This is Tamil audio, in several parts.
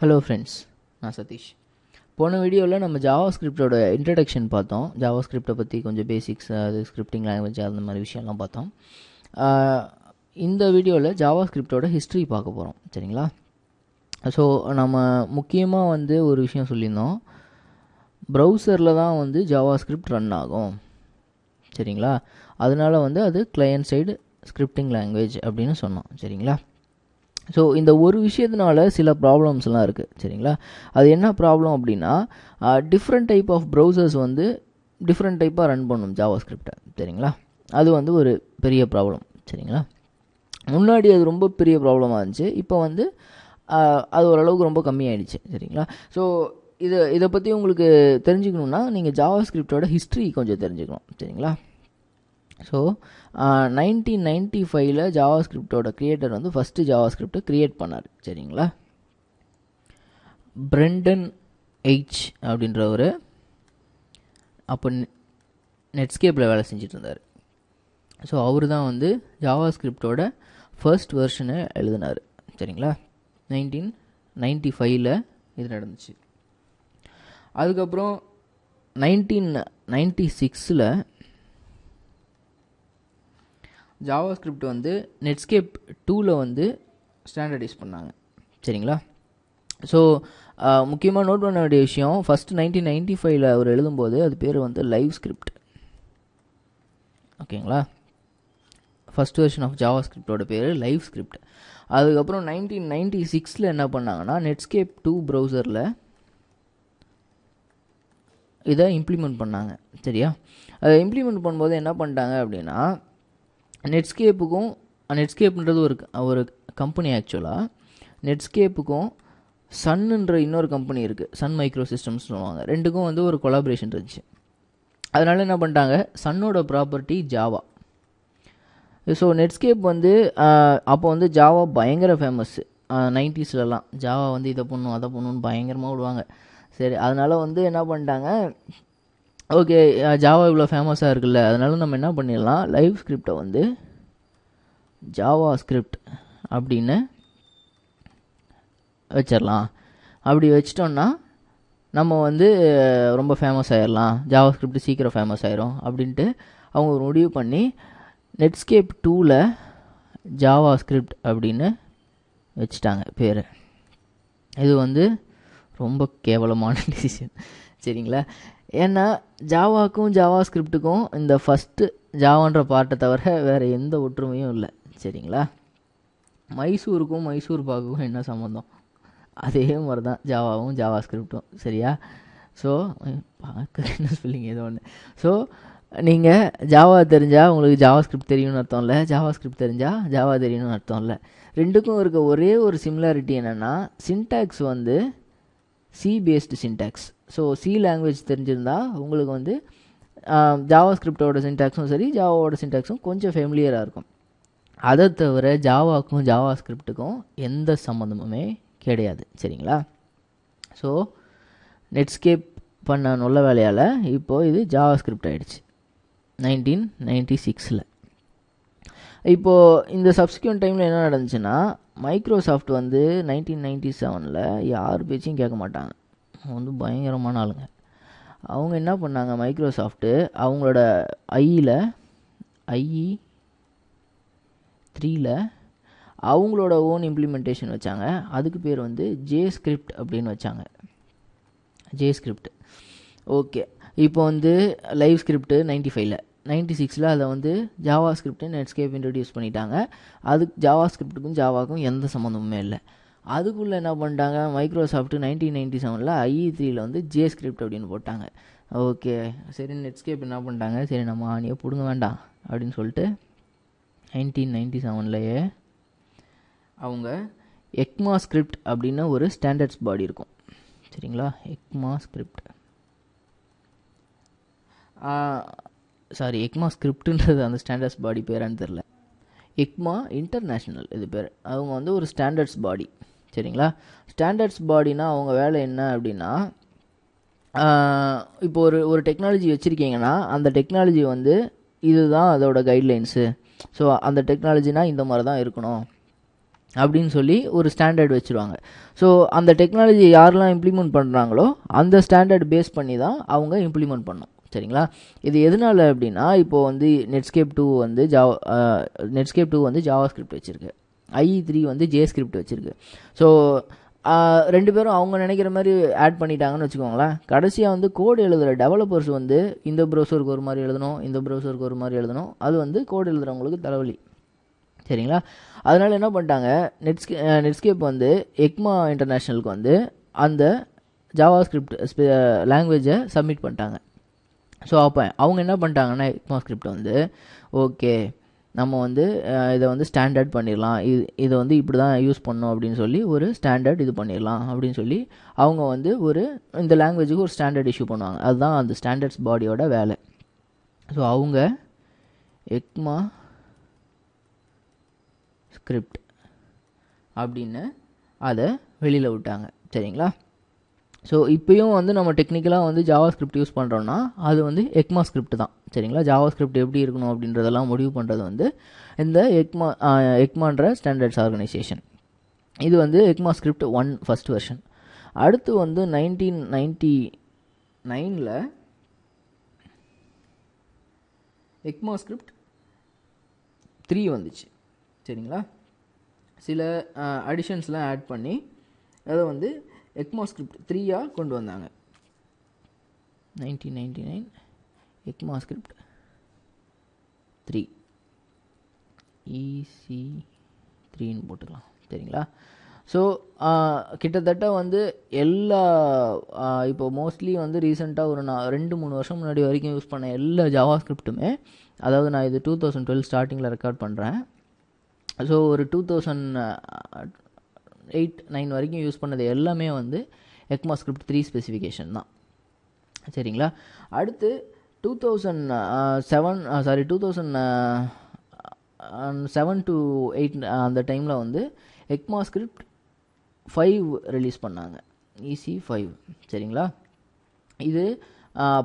ஹலோ ஃப்ரெண்ட்ஸ் நான் சதீஷ். போன வீடியோவில் நம்ம ஜாவா ஸ்கிரிப்டோட இன்ட்ரடக்ஷன் பார்த்தோம். ஜாவா ஸ்கிரிப்டை பற்றி கொஞ்சம் பேசிக்ஸ் அது ஸ்கிரிப்டிங் லாங்குவேஜ் அந்த மாதிரி விஷயம்லாம் பார்த்தோம். இந்த வீடியோவில் ஜாவா ஸ்கிரிப்டோட ஹிஸ்ட்ரி பார்க்க போகிறோம் சரிங்களா? ஸோ நம்ம முக்கியமாக வந்து ஒரு விஷயம் சொல்லியிருந்தோம். ப்ரௌசரில் தான் வந்து ஜாவா ஸ்கிரிப்ட் ரன் ஆகும். சரிங்களா? அதனால வந்து அது கிளையன்ட் சைடு ஸ்கிரிப்டிங் லாங்குவேஜ் அப்படின்னு சொன்னோம். சரிங்களா? ஸோ இந்த ஒரு விஷயத்தினால சில ப்ராப்ளம்ஸ்லாம் இருக்குது சரிங்களா? அது என்ன ப்ராப்ளம் அப்படின்னா டிஃப்ரெண்ட் டைப் ஆஃப் ப்ரௌசர்ஸ் வந்து டிஃப்ரெண்ட் டைப்பாக ரன் பண்ணும் ஜாவா ஸ்கிரிப்டை சரிங்களா? அது வந்து ஒரு பெரிய ப்ராப்ளம் சரிங்களா? முன்னாடி அது ரொம்ப பெரிய ப்ராப்ளமாக இருந்துச்சு. இப்போ வந்து அது ஓரளவுக்கு ரொம்ப கம்மியாயிடுச்சு சரிங்களா? ஸோ இதை இதை பற்றி உங்களுக்கு தெரிஞ்சுக்கணுன்னா நீங்கள் ஜாவா ஸ்கிரிப்டோட ஹிஸ்ட்ரி கொஞ்சம் தெரிஞ்சுக்கணும் சரிங்களா? ஸோ நைன்டீன் நைன்ட்டி ஃபைவ்ல ஜாவா ஸ்கிரிப்டோட கிரியேட்டர் வந்து ஃபஸ்ட்டு ஜாவா ஸ்கிரிப்டை க்ரியேட் பண்ணார். சரிங்களா? பிரெண்டன் எய்ச் அப்படின்றவர் அப்போ நெட்ஸ்கேப்பில் வேலை செஞ்சுட்டு இருந்தார் ஸோ அவர் தான் வந்து ஜாவா ஸ்கிரிப்டோட ஃபர்ஸ்ட் வெர்ஷனை எழுதினார். சரிங்களா? நைன்டீன் நைன்ட்டி ஃபைவ்ல இது நடந்துச்சு. அதுக்கப்புறம் நைன்டீன் நைன்ட்டி சிக்ஸில் ஜாவா ஸ்கிரிப்ட் வந்து நெட்ஸ்கேப் டூவில் வந்து ஸ்டாண்டர்டைஸ் பண்ணாங்க. சரிங்களா? ஸோ முக்கியமாக நோட் பண்ண வேண்டிய விஷயம் ஃபஸ்ட்டு நைன்டீன் நைன்ட்டி ஃபைவ்ல அவர் எழுதும்போது அது பேர் வந்து லைவ் ஸ்கிரிப்ட் ஓகேங்களா? ஃபஸ்ட் வெர்ஷன் ஆஃப் ஜாவா ஸ்கிரிப்டோட பேர் லைவ் ஸ்கிரிப்ட் அதுக்கப்புறம் நைன்டீன் நைன்ட்டி சிக்ஸில் என்ன பண்ணாங்கன்னா நெட்ஸ்கேப் டூ ப்ரௌசரில் இதை இம்ப்ளிமெண்ட் பண்ணாங்க. சரியா? அதை இம்ப்ளிமெண்ட் பண்ணும்போது என்ன பண்ணிட்டாங்க அப்படின்னா நெட்ஸ்கேப்புக்கும் நெட்ஸ்கேப்ன்றது ஒரு ஒரு கம்பெனி ஆக்சுவலாக நெட்ஸ்கேப்புக்கும் சன்னுன்ற இன்னொரு கம்பெனி இருக்குது சன் மைக்ரோ சிஸ்டம்ஸ் சொல்லுவாங்க. ரெண்டுக்கும் வந்து ஒரு கொலாபரேஷன் இருந்துச்சு. அதனால் என்ன பண்ணிட்டாங்க? சன்னோட ப்ராப்பர்ட்டி ஜாவா ஸோ நெட்ஸ்கேப் வந்து அப்போ வந்து ஜாவா பயங்கர ஃபேமஸ் நைன்டிஸ்லலாம். ஜாவா வந்து இதை பண்ணும் அதை பண்ணுன்னு பயங்கரமாக விடுவாங்க. சரி அதனால் வந்து என்ன பண்ணிட்டாங்க? ஓகே ஜாவா இவ்வளோ ஃபேமஸாக இருக்குல்ல அதனால நம்ம என்ன பண்ணிடலாம்? லைவ் ஸ்கிரிப்டை வந்து ஜாவா ஸ்கிரிப்ட் அப்படின்னு வச்சிடலாம். அப்படி வச்சிட்டோன்னா நம்ம வந்து ரொம்ப ஃபேமஸ் ஆயிடலாம். ஜாவா ஸ்கிரிப்ட் சீக்கிரம் ஃபேமஸ் ஆயிரும் அப்படின்ட்டு அவங்க ஒரு முடிவு பண்ணி நெட்ஸ்கேப் டூவில் ஜாவா ஸ்கிரிப்ட் அப்படின்னு வச்சுட்டாங்க பேர். இது வந்து ரொம்ப கேவலமான டிசிஷன் சரிங்களா? ஏன்னா ஜாவாக்கும் ஜாவா ஸ்கிரிப்டுக்கும் இந்த ஃபஸ்ட்டு ஜாவான்ற பார்ட்டை தவிர வேறு எந்த ஒற்றுமையும் இல்லை. சரிங்களா? மைசூருக்கும் மைசூர் பாக்குக்கும் என்ன சம்மந்தம் அதே மாதிரி தான் ஜாவாவும் ஜாவா ஸ்கிரிப்டும் சரியா? ஸோ பார்க்க என்ன சொல்லிங்க ஏதோ ஒன்று ஸோ நீங்கள் ஜாவா தெரிஞ்சால் உங்களுக்கு ஜாவா ஸ்கிரிப்ட் தெரியும்னு அர்த்தம் இல்லை. ஜாவா ஸ்கிரிப்ட் தெரிஞ்சால் ஜாவா தெரியும்னு அர்த்தம் இல்லை. ரெண்டுக்கும் இருக்க ஒரே ஒரு சிமிலாரிட்டி என்னென்னா சின்டாக்ஸ் வந்து C based syntax so C language தெரிஞ்சிருந்தால் உங்களுக்கு வந்து ஜாவா ஸ்கிரிப்டோட சின்டாக்ஸும் சரி ஜாவாவோட சின்டாக்ஸும் கொஞ்சம் ஃபெமிலியராக இருக்கும். அதை தவிர ஜாவாக்கும் ஜாவா ஸ்கிரிப்டுக்கும் எந்த சம்மந்தமுமே கிடையாது. சரிங்களா? ஸோ நெட்ஸ்கேப் பண்ண நல்ல வேலையால் இப்போது இது ஜாவா ஸ்கிரிப்ட் ஆகிடுச்சு நைன்டீன் நைன்டி சிக்ஸில் இப்போது இந்த சப்ஸ்கியூன் டைமில் என்ன நடந்துச்சுன்னா மைக்ரோசாஃப்ட் வந்து நைன்டீன் நைன்டி செவனில் யார் பேச்சையும் கேட்க மாட்டாங்க. வந்து பயங்கரமான ஆளுங்க. அவங்க என்ன பண்ணாங்க மைக்ரோசாஃப்ட்டு அவங்களோட ஐயில் ஐஇ த்ரீயில் அவங்களோட ஓன் இம்ப்ளிமெண்டேஷன் வச்சாங்க. அதுக்கு பேர் வந்து ஜே ஸ்கிரிப்ட் அப்படின்னு வச்சாங்க. ஜே ஸ்கிரிப்ட் ஓகே இப்போ வந்து லைவ் ஸ்கிரிப்ட் நைன்டி ஃபைவ்ல நைன்டி சிக்ஸில் அதை வந்து ஜாவா ஸ்கிரிப்ட் நெட்ஸ்கேப் இன்ட்ரடியூஸ் பண்ணிட்டாங்க. அதுக்கு ஜாவா ஸ்கிரிப்ட்டுக்கும் ஜாவாக்கும் எந்த சம்மந்தமுமே இல்லை. அதுக்குள்ளே என்ன பண்ணிட்டாங்க? மைக்ரோசாஃப்ட் நைன்டீன் நைன்டி செவனில் ஐஇ த்ரீயில் வந்து ஜே ஸ்கிரிப்ட் அப்படின்னு போட்டாங்க. ஓகே சரி நெட்ஸ்கேப் என்ன பண்ணிட்டாங்க? சரி நம்ம ஆணியை பிடுங்க வேண்டாம் அப்படின்னு சொல்லிட்டு நைன்டீன் நைன்டி செவன்லேயே அவங்க எக்மா ஸ்கிரிப்ட் அப்படின்னு ஒரு ஸ்டாண்டர்ட்ஸ் பாடி இருக்கும். சரிங்களா? எக்மா ஸ்கிரிப்ட் சாரி எக்மா ஸ்கிரிப்டுன்றது அந்த ஸ்டாண்டர்ட்ஸ் பாடி பேரான்னு தெரில எக்மா இன்டர்நேஷ்னல் இது பேர். அவங்க வந்து ஒரு ஸ்டாண்டர்ட்ஸ் பாடி சரிங்களா? ஸ்டாண்டர்ட்ஸ் பாடினா அவங்க வேலை என்ன அப்படின்னா இப்போ ஒரு ஒரு டெக்னாலஜி வச்சுருக்கீங்கன்னா அந்த டெக்னாலஜி வந்து இதுதான் அதோட கைட்லைன்ஸு ஸோ அந்த டெக்னாலஜினா இந்த மாதிரி தான் இருக்கணும். அப்படின்னு சொல்லி ஒரு ஸ்டாண்டர்ட் வச்சுருவாங்க. ஸோ அந்த டெக்னாலஜி யாரெல்லாம் இம்ப்ளிமெண்ட் பண்ணுறாங்களோ அந்த ஸ்டாண்டர்ட் பேஸ் பண்ணி தான் அவங்க இம்ப்ளிமெண்ட் பண்ணும். சரிங்களா? இது எதனால அப்படின்னா இப்போது வந்து நெட்ஸ்கேப் டூ வந்து ஜாவா நெட்ஸ்கேப் டூ வந்து ஜாவா ஸ்கிரிப்ட் வச்சுருக்கு ஐஇ த்ரீ வந்து ஜே ஸ்கிரிப்ட் வச்சுருக்கு ஸோ ரெண்டு பேரும் அவங்க நினைக்கிற மாதிரி ஆட் பண்ணிட்டாங்கன்னு வச்சுக்கோங்களேன். கடைசியாக வந்து கோடு எழுதுகிற டெவலப்பர்ஸ் வந்து இந்த ப்ரௌசருக்கு ஒரு மாதிரி எழுதணும் இந்த ப்ரௌசருக்கு ஒரு மாதிரி எழுதணும். அது வந்து கோடு எழுதுகிறவங்களுக்கு தலைவலி. சரிங்களா? அதனால் என்ன பண்ணிட்டாங்க? நெட்ஸ்கே நெட்ஸ்கேப் வந்து எக்மா இன்டர்நேஷ்னலுக்கு வந்து அந்த ஜாவா ஸ்கிரிப்ட் லாங்குவேஜை சப்மிட் பண்ணிட்டாங்க. ஸோ அப்போ அவங்க என்ன பண்ணிட்டாங்கன்னா எக்மா ஸ்கிரிப்ட் வந்து ஓகே நம்ம வந்து இதை வந்து ஸ்டாண்டர்ட் பண்ணிடலாம். இது இதை வந்து இப்படி தான் யூஸ் பண்ணோம் அப்படின்னு சொல்லி ஒரு ஸ்டாண்டர்ட் இது பண்ணிடலாம் அப்படின்னு சொல்லி அவங்க வந்து ஒரு இந்த லாங்குவேஜுக்கு ஒரு ஸ்டாண்டர்ட் இஷ்யூ பண்ணுவாங்க. அதுதான் அந்த ஸ்டாண்டர்ட்ஸ் பாடியோட வேலை. ஸோ அவங்க எக்மா ஸ்கிரிப்ட் அப்படின்னு அதை வெளியில் விட்டாங்க. சரிங்களா? ஸோ இப்போயும் வந்து நம்ம டெக்னிக்கலாக வந்து ஜாவா ஸ்கிரிப்ட் யூஸ் பண்ணுறோன்னா அது வந்து எக்மா ஸ்கிரிப்ட் தான். சரிங்களா? ஜாவா ஸ்கிரிப்ட் எப்படி இருக்கணும் அப்படின்றதெல்லாம் முடிவு பண்ணுறது வந்து இந்த எக்மா எக்மான்ற ஸ்டாண்டர்ட்ஸ் ஆர்கனைசேஷன் இது வந்து ECMAScript one first version அடுத்து வந்து நைன்டீன் நைன்டி நைனில் எக்மா ஸ்கிரிப்ட் த்ரீ வந்துச்சு. சரிங்களா? சில அடிஷன்ஸ்லாம் ஆட் பண்ணி அதை வந்து எக்மோ ஸ்கிரிப்ட் த்ரீயாக கொண்டு வந்தாங்க. Nineteen ninety nine ECMAScript three EC த்ரீன்னு போட்டுக்கலாம். சரிங்களா? ஸோ கிட்டத்தட்ட வந்து எல்லா இப்போ மோஸ்ட்லி வந்து ரீசெண்டாக ஒரு நான் ரெண்டு மூணு வருஷம் முன்னாடி வரைக்கும் யூஸ் பண்ண எல்லா ஜாவா ஸ்கிரிப்ட்டுமே அதாவது நான் இது டூ தௌசண்ட் டுவெல் ஸ்டார்டிங்கில் ரெக்கார்ட் பண்ணுறேன் ஸோ ஒரு டூ தௌசண்ட் எயிட் நைன் வரைக்கும் யூஸ் பண்ணது எல்லாமே வந்து எக்மா ஸ்கிரிப்ட் த்ரீ ஸ்பெசிஃபிகேஷன் தான். சரிங்களா? அடுத்து two thousand seven sorry two thousand seven to eight அந்த டைமில் வந்து எக்மா ஸ்கிரிப்ட் ஃபைவ் ரிலீஸ் பண்ணாங்க. ஈசி ஃபைவ் சரிங்களா? இது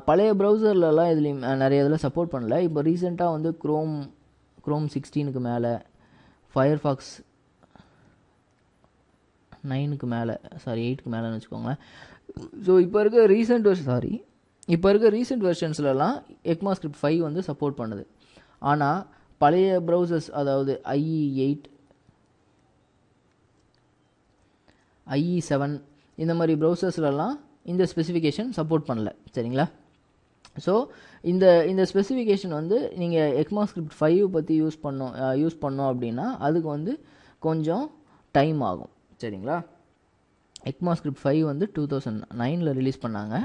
பழைய ப்ரௌசர்லலாம் இதுலேயும் நிறைய இதில் சப்போர்ட் பண்ணல. இப்போ ரீசெண்டாக வந்து க்ரோம் க்ரோம் சிக்ஸ்டீனுக்கு மேலே ஃபயர் ஃபாக்ஸ் நைனுக்கு மேலே சாரி எயிட்டுக்கு மேலேன்னு வச்சுக்கோங்களேன். ஸோ இப்போ இருக்க ரீசெண்ட் வெர்ஷன் சாரி இப்போ இருக்க ரீசெண்ட் வெர்ஷன்ஸ்லலாம் எக்மா ஸ்கிரிப்ட் ஃபைவ் வந்து சப்போர்ட் பண்ணுது. ஆனால் பழைய ப்ரௌசர்ஸ் அதாவது ஐஇ எயிட் ஐஇ செவன் இந்த மாதிரி ப்ரௌசர்ஸ்லலாம் இந்த ஸ்பெசிஃபிகேஷன் சப்போர்ட் பண்ணல. சரிங்களா? ஸோ இந்த இந்த ஸ்பெசிஃபிகேஷன் வந்து நீங்கள் எக்மா ஸ்கிரிப்ட் ஃபைவ் பற்றி யூஸ் பண்ணோம் யூஸ் பண்ணோம் அப்படின்னா அதுக்கு வந்து கொஞ்சம் டைம் ஆகும். சரிங்களா? எக்மா ஸ்கிரிப்ட் ஃபைவ் வந்து டூ தௌசண்ட் நைனில் ரிலீஸ் பண்ணாங்க.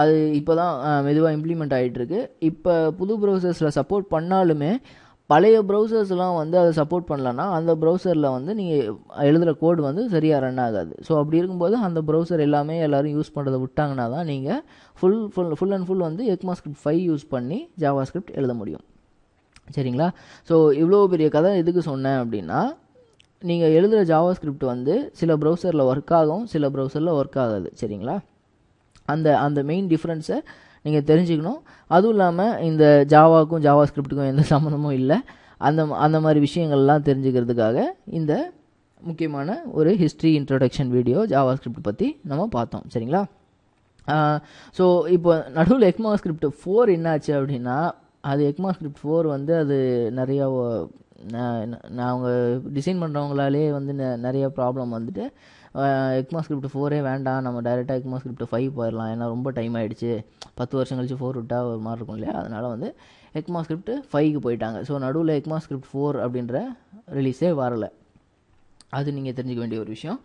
அது இப்போ தான் மெதுவாக இம்ப்ளிமெண்ட் ஆகிட்டுருக்கு இப்போ புது ப்ரௌசர்ஸில் சப்போர்ட் பண்ணாலுமே பழைய ப்ரௌசர்ஸ்லாம் வந்து அதை சப்போர்ட் பண்ணலன்னா அந்த ப்ரௌசரில் வந்து நீங்கள் எழுதுகிற கோடு வந்து சரியாக ரன் ஆகாது. ஸோ அப்படி இருக்கும்போது அந்த ப்ரௌசர் எல்லாமே எல்லோரும் யூஸ் பண்ணுறதை விட்டாங்கன்னா தான் நீங்கள் full full full and full வந்து எக்மா ஸ்கிரிப்ட் ஃபைவ் யூஸ் பண்ணி ஜாவா ஸ்கிரிப்ட் எழுத முடியும். சரிங்களா? ஸோ இவ்வளோ பெரிய கதை எதுக்கு சொன்னேன் அப்படின்னா நீங்கள் எழுதுகிற ஜாவா ஸ்கிரிப்ட் வந்து சில ப்ரௌசரில் ஒர்க் ஆகும் சில ப்ரௌசரில் ஒர்க் ஆகாது. சரிங்களா? அந்த அந்த மெயின் டிஃப்ரென்ஸை நீங்கள் தெரிஞ்சுக்கணும். அதுவும் இல்லாமல் இந்த ஜாவாக்கும் ஜாவா ஸ்கிரிப்டுக்கும் எந்த சம்மந்தமும் இல்லை. அந்த அந்த மாதிரி விஷயங்கள்லாம் தெரிஞ்சுக்கிறதுக்காக இந்த முக்கியமான ஒரு history introduction video JavaScript பற்றி நம்ம பார்த்தோம். சரிங்களா? ஸோ இப்போ நடுவில் எக்மா ஸ்கிரிப்ட் ஃபோர் என்னாச்சு அப்படின்னா அது எக்மா ஸ்கிரிப்ட் ஃபோர் வந்து அது நிறையா நான் அவங்க டிசைன் பண்ணுறவங்களாலே வந்து நிறைய ப்ராப்ளம் வந்துட்டு எக்மா ஸ்கிரிப்ட் ஃபோரே வேண்டாம். நம்ம டைரெக்டாக எக்மா ஸ்கிரிப்ட் ஃபைவ் போயிடலாம் ஏன்னா ரொம்ப டைம் ஆகிடுச்சு பத்து வருஷம் கழிச்சு ஃபோர் விட்டால் ஒரு மாதிரி இருக்கும் இல்லையா? அதனால் வந்து எக்மா ஸ்கிரிப்ட் ஃபைவ்க்கு போயிட்டாங்க. ஸோ நடுவில் எக்மா ஸ்கிரிப்ட் ஃபோர் அப்படின்ற ரிலீஸே வரலை. அது நீங்கள் தெரிஞ்சுக்க வேண்டிய ஒரு விஷயம்.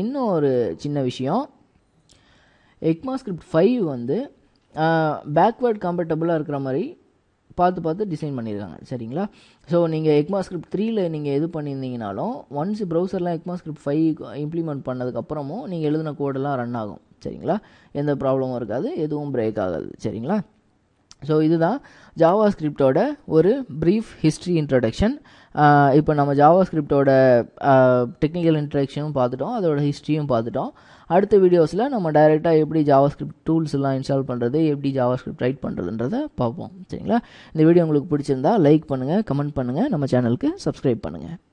இன்னும் ஒரு சின்ன விஷயம். எக்மா ஸ்கிரிப்ட் ஃபைவ் வந்து பேக்வேர்ட் கம்பர்டபுளாக இருக்கிற மாதிரி பார்த்து பார்த்து டிசைன் பண்ணியிருக்காங்க. சரிங்களா? ஸோ நீங்கள் எக்மா ஸ்கிரிப்ட் த்ரீயில் நீங்கள் எது பண்ணியிருந்தீங்கனாலும் ஒன்ஸ் ப்ரௌசர்லாம் எக்மா ஸ்கிரிப்ட் ஃபைவ் இம்ப்ளிமெண்ட் பண்ணதுக்கப்புறமும் நீங்கள் எழுதின கோடெல்லாம் ரன் ஆகும். சரிங்களா? எந்த ப்ராப்ளமும் இருக்காது எதுவும் பிரேக் ஆகாது. சரிங்களா? ஸோ இதுதான் ஜாவா ஸ்கிரிப்டோட ஒரு ப்ரீஃப் ஹிஸ்ட்ரி இன்ட்ரடக்ஷன் இப்போ நம்ம ஜாவா ஸ்கிரிப்டோட டெக்னிக்கல் இன்ட்ரெக்ஷனும் பார்த்துட்டோம் அதோட ஹிஸ்ட்ரியும் பார்த்துட்டோம். அடுத்த வீடியோஸில் நம்ம டைரெக்டாக எப்படி ஜாவா ஸ்கிரிப்ட் டூல்ஸ் எல்லாம் இன்ஸ்டால் பண்ணுறது எப்படி ஜாவா ஸ்கிரிப்ட் ரைட் பண்ணுறதுன்றதை பார்ப்போம். சரிங்களா? இந்த வீடியோ உங்களுக்கு பிடிச்சிருந்தா லைக் பண்ணுங்கள் கமெண்ட் பண்ணுங்கள் நம்ம சேனலுக்கு சப்ஸ்கிரைப் பண்ணுங்கள்